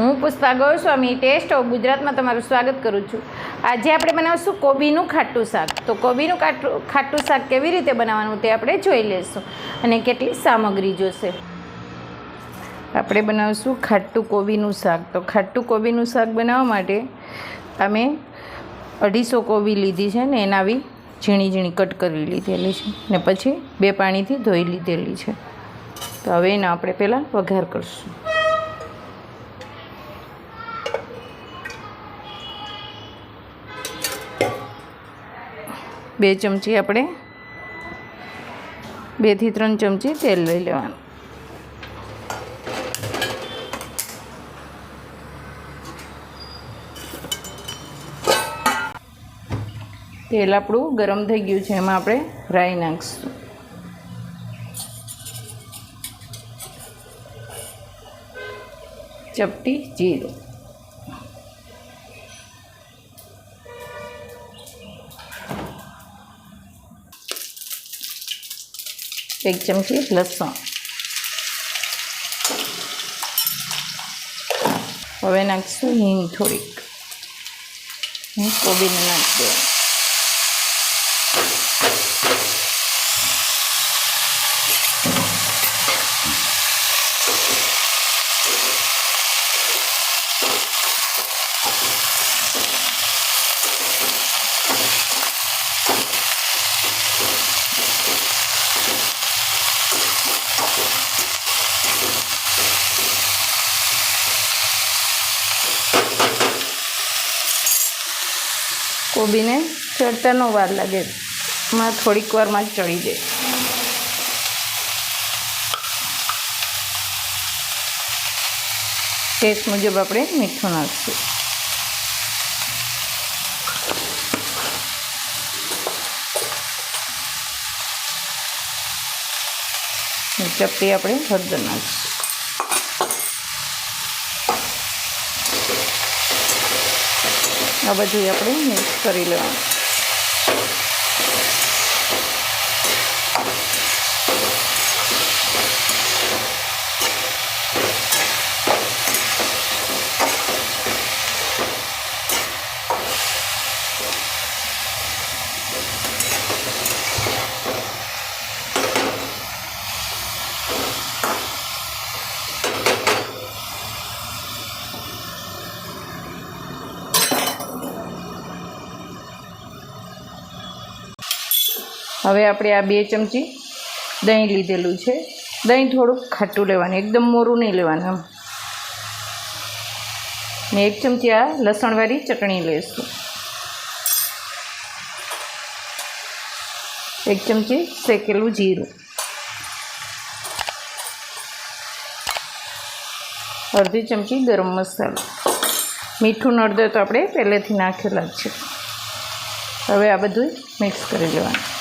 હું Pushpa Goswami, test of ગુજરાતમાં તમારું સ્વાગત કરું છું. આજે આપણે બનાવશું કોબીનું ખાટું શાક. તો કોબીનું ખાટું ખાટું શાક કેવી રીતે બનાવવાનું તે આપણે જોઈ લઈશું અને કેટલી સામગ્રી જોશે. આપણે બનાવશું ખાટું કોબીનું શાક. તો ખાટું કોબીનું શાક બનાવવા માટે અમે અઢીસો કોબી લીધી છે ને એના આવી ઝીણી ઝીણી કટ કરી લીધેલી છે ને પછી બે પાણીથી ધોઈ લીધેલી છે. તો હવે એનો આપણે પહેલાં વઘાર કરશું. બે ચમચી આપણે બેથી ત્રણ ચમચી તેલ લઈ લેવાનું. તેલ આપણું ગરમ થઈ ગયું છે, એમાં આપણે રાઈ નાખીશું. ચપટી જીરું. એક ચમચી લસણ. હવે નાખશું હિંગ થોડીક. હું કોબીને નાખી દેવાનું. કોબીને ચડતાનો વાર લાગે. એમાં થોડીક વારમાં જ ચડી જાય. ટેસ્ટ મુજબ આપણે મીઠું નાખીશું. ચપટી આપણે હળદર નાખીશું. આ બધું આપણે મિક્સ કરી લેવાનું. હવે આપણે આ બે ચમચી દહીં લીધેલું છે. દહીં થોડુંક ખાટું લેવાનું, એકદમ મોરું નહીં લેવાનું એમ. ને એક ચમચી આ લસણવાળી ચટણી લઈશું. એક ચમચી શેકેલું જીરું. અડધી ચમચી ગરમ મસાલો. મીઠું નળદર તો આપણે પહેલેથી નાખેલા જ છે. હવે આ બધું મિક્સ કરી લેવાનું.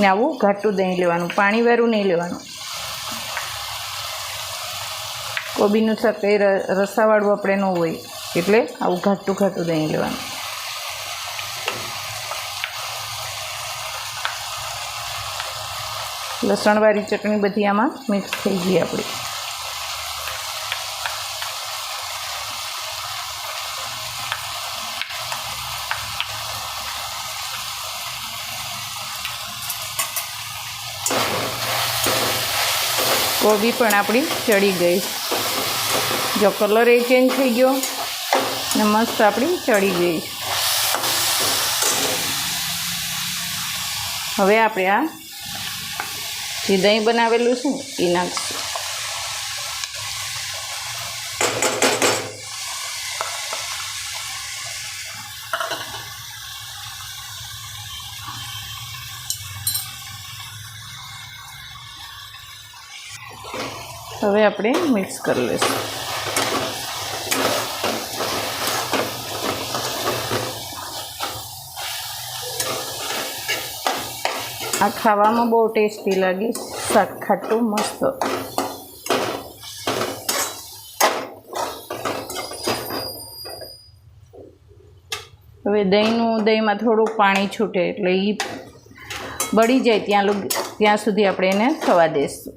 ને આવું ઘાટું દહીં લેવાનું પાણીવાળું નહીં લેવાનું. કોબીનું શાક એ રસાવાળું આપણે ન હોય, એટલે આવું ઘાટું ઘાટું દહીં લેવાનું. લસણવાળી ચટણી બધી આમાં મિક્સ થઈ ગઈ આપણી. કોબી પણ આપણી ચડી ગઈ. જો કલર એ ચેન્જ થઈ ગયો ને મસ્ત આપણી ચડી ગઈ. હવે આપણે આ જે દહીં બનાવેલું છે એ નાખીશું હવે આપણે મિક્સ કરી લઈશું. આ ખાવામાં બહુ ટેસ્ટી લાગે, શાક ખાટું મસ્ત. હવે દહીંનું, દહીંમાં થોડુંક પાણી છૂટે એટલે એ બળી જાય ત્યાં ત્યાં સુધી આપણે એને થવા દઈશું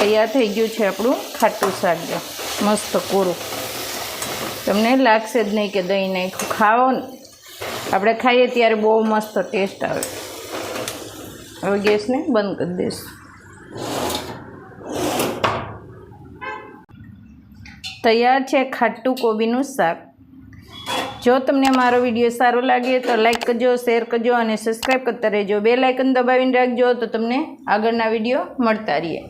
તૈયાર થઈ ગયું છે આપણું ખાટું શાક. જો મસ્ત કોરું. તમને લાગશે જ નહીં કે દહીં નાખ્યું. ખાઓ ને. આપણે ખાઈએ ત્યારે બહુ મસ્ત ટેસ્ટ આવે. હવે ગેસને બંધ કરી દઈશું. તૈયાર છે ખાટું કોબીનું શાક. જો તમને મારો વીડિયો સારો લાગે તો લાઇક કરજો શેર કરજો અને સબસ્ક્રાઈબ કરતા રહેજો. બે લાઇકન દબાવીને રાખજો તો તમને આગળના વીડિયો મળતા રહીએ.